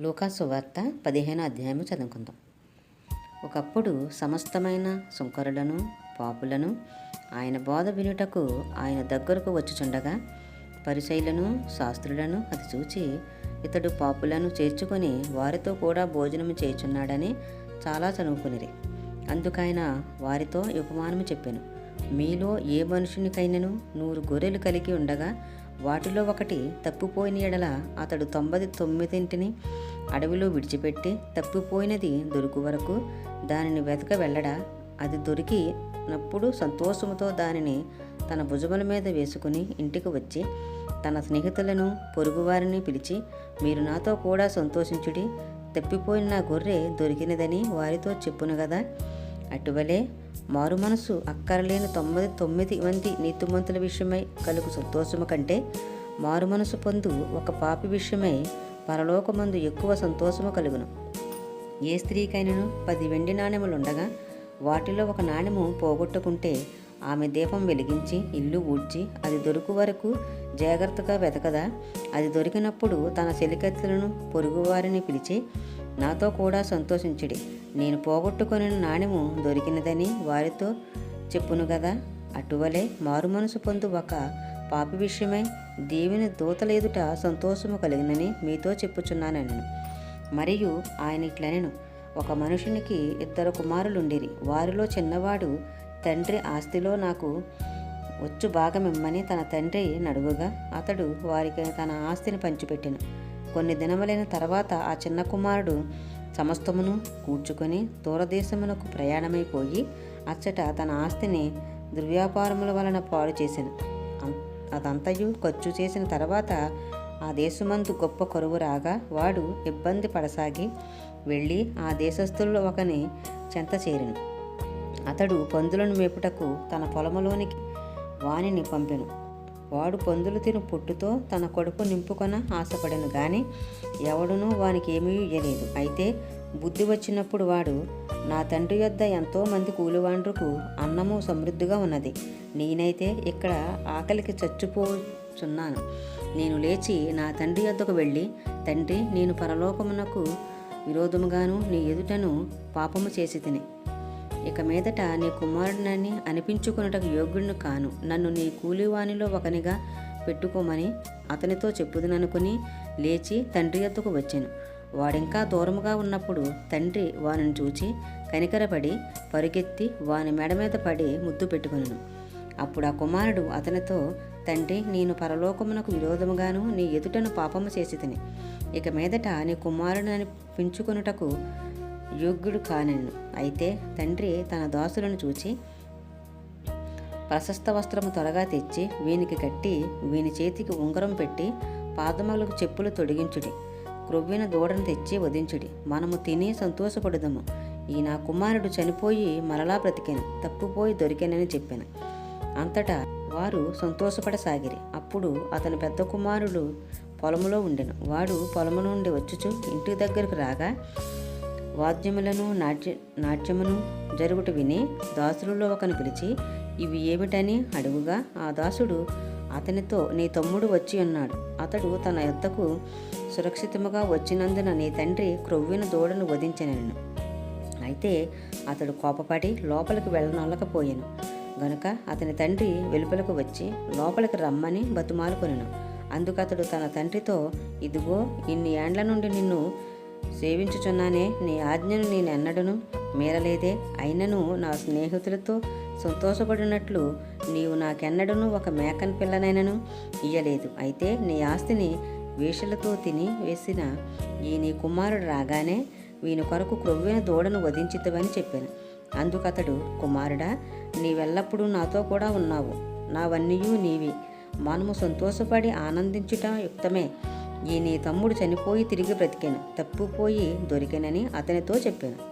లూకాసువార్త పదిహేను అధ్యాయము చదువుకుందాం. ఒకప్పుడు సమస్తమైన సుంకరులను పాపులను ఆయన బోధ వినుటకు ఆయన దగ్గరకు వచ్చుచుండగా పరిశైలను శాస్త్రులను అది చూచి ఇతడు పాపులను చేర్చుకొని వారితో కూడా భోజనము చేయుచున్నాడని చాలా చదువుకునిరి. అందుకైన వారితో ఉపమానము చెప్పాను. మీలో ఏ మనుషునికైనను నూరు గొర్రెలు కలిగి ఉండగా వాటిలో ఒకటి తప్పిపోయిన ఎడల అతడు తొంభై తొమ్మిదింటిని అడవిలో విడిచిపెట్టి తప్పిపోయినది దొరుకు వరకు దానిని వెతక వెళ్ళడా? అది దొరికినప్పుడు సంతోషముతో దానిని తన భుజముల మీద వేసుకుని ఇంటికి వచ్చి తన స్నేహితులను పొరుగువారిని పిలిచి మీరు నాతో కూడా సంతోషించుడి తప్పిపోయిన నా గొర్రె దొరికినదని వారితో చెప్పును కదా అటువలే మారు మనసు అక్కరలేని తొమ్మిది తొమ్మిది మంది నీతిమంతుల విషయమై కలుగు సంతోషము కంటే మారు మనసు పొందు ఒక పాపి విషయమై పరలోకమందు ఎక్కువ సంతోషము కలుగును. ఏ స్త్రీకైనను పది వెండి నాణెములుండగా వాటిలో ఒక నాణెము పోగొట్టుకుంటే ఆమె దీపం వెలిగించి ఇల్లు ఊడ్చి అది దొరుకు వరకు జాగ్రత్తగా వెతకదా. అది దొరికినప్పుడు తన చెలికత్తులను పొరుగువారిని పిలిచి నాతో కూడా సంతోషించుడి. నేను పోగొట్టుకుని నాణెము దొరికినదని వారితో చెప్పును కదా అటువలే మారు మనసు పొందు ఒక పాపి విషయమై దేవుని దూతలేదుట సంతోషము కలిగినని మీతో చెప్పుచున్నానను మరియు ఆయన ఇట్లనెను. ఒక మనుషునికి ఇద్దరు కుమారులుండిరి. వారిలో చిన్నవాడు తండ్రి ఆస్తిలో నాకు వచ్చు భాగమిమ్మని తన తండ్రి నడుగుగా అతడు వారికి తన ఆస్తిని పంచిపెట్టెను. కొన్ని దినములైన తర్వాత ఆ చిన్న కుమారుడు సమస్తమును కూర్చుకొని దూరదేశమునకు ప్రయాణమైపోయి అచ్చట తన ఆస్తిని దుర్వ్యాపారముల వలన పాడు చేశాను అదంతయు ఖర్చు చేసిన తర్వాత ఆ దేశమందు గొప్ప కరువు రాగా వాడు ఇబ్బంది పడసాగి వెళ్ళి ఆ దేశస్థుల్లో ఒకని చెంత చేరిను. అతడు పందులను మేపుటకు తన పొలములోనికి వానిని పంపెను. వాడు పందులు తిను పుట్టుతో తన కడుపు నింపుకొన ఆశపడను గాని ఎవడునూ వానికి ఏమీ ఇయ్యలేదు. అయితే బుద్ధి వచ్చినప్పుడు వాడు నా తండ్రి యొద్ద ఎంతో మంది కూలివాండ్రుకు అన్నము సమృద్ధిగా ఉన్నది. నేనైతే ఇక్కడ ఆకలికి చచ్చిపోచున్నాను. నేను లేచి నా తండ్రి యొద్దకు వెళ్ళి తండ్రి నేను పరలోకమునకు విరోధముగాను నీ ఎదుటను పాపము చేసి తిని ఇక మీదట నీ కుమారుడినని అనిపించుకున్నటకు యోగ్యుడిని కాను. నన్ను నీ కూలివానిలో ఒకనిగా పెట్టుకోమని అతనితో చెప్పుదననుకుని లేచి తండ్రి ఎత్తుకు వచ్చాను. వాడింకా దూరముగా ఉన్నప్పుడు తండ్రి వానిని చూచి కనికరపడి పరుగెత్తి వాని మెడ మీద పడి ముద్దు పెట్టుకును అప్పుడు ఆ కుమారుడు అతనితో తండ్రి నేను పరలోకమునకు విరోధముగాను నీ ఎదుటను పాపము చేసి తిని. ఇక మీదట నీ కుమారుడిని అనిపించుకొనుటకు యోగ్యుడు కానెను. అయితే తండ్రి తన దాసులను చూచి ప్రశస్త వస్త్రము త్వరగా తెచ్చి వీనికి కట్టి వీని చేతికి ఉంగరం పెట్టి పాదములకు చెప్పులు తొడిగించుడి. క్రొవ్విన దూడను తెచ్చి వధించుడి. మనము తిని సంతోషపడుదము. ఈ నా కుమారుడు చనిపోయి మరలా బ్రతికాను. తప్పుపోయి దొరికానని చెప్పాను. అంతటా వారు సంతోషపడసాగిరి. అప్పుడు అతని పెద్ద కుమారుడు పొలములో ఉండెను. వాడు పొలము నుండి వచ్చుచు ఇంటి దగ్గరకు రాగా వాద్యములను నాట్య నాట్యమును జరుగుట విని దాసులలో ఒకని పిలిచి ఇవి ఏమిటని అడుగుగా ఆ దాసుడు అతనితో నీ తమ్ముడు వచ్చి ఉన్నాడు. అతడు తన యొద్దకు సురక్షితముగా వచ్చినందున నీ తండ్రి క్రొవ్విన దూడను వధించనను. అయితే అతడు కోపపడి లోపలికి వెళ్ళనొల్లకపోయాను. గనుక అతని తండ్రి వెలుపలకు వచ్చి లోపలికి రమ్మని బతుమాలుకొనెను. అందుకు అతడు తన తండ్రితో ఇదిగో ఇన్ని ఏండ్ల నుండి నిన్ను సేవించుచున్నానే నీ ఆజ్ఞను నేను ఎన్నడను మీరలేదే అయినను నా స్నేహితులతో సంతోషపడినట్లు నీవు నాకెన్నడను ఒక మేకన్ పిల్లనైనను? ఇయ్యలేదు. అయితే నీ ఆస్తిని వేషలతో తిని వేసిన ఈ నీ కుమారుడు రాగానే వీని కొరకు క్రొవ్విన దూడను వధించితవని చెప్పాను. అందుకతడు కుమారుడా నీవెల్లప్పుడూ నాతో కూడా ఉన్నావు. నావన్నీయూ నీవి. మనము సంతోషపడి ఆనందించుట యుక్తమే. ఈ నీ తమ్ముడు చనిపోయి తిరిగి బ్రతికాను. తప్పిపోయి దొరికానని అతనితో చెప్పాను.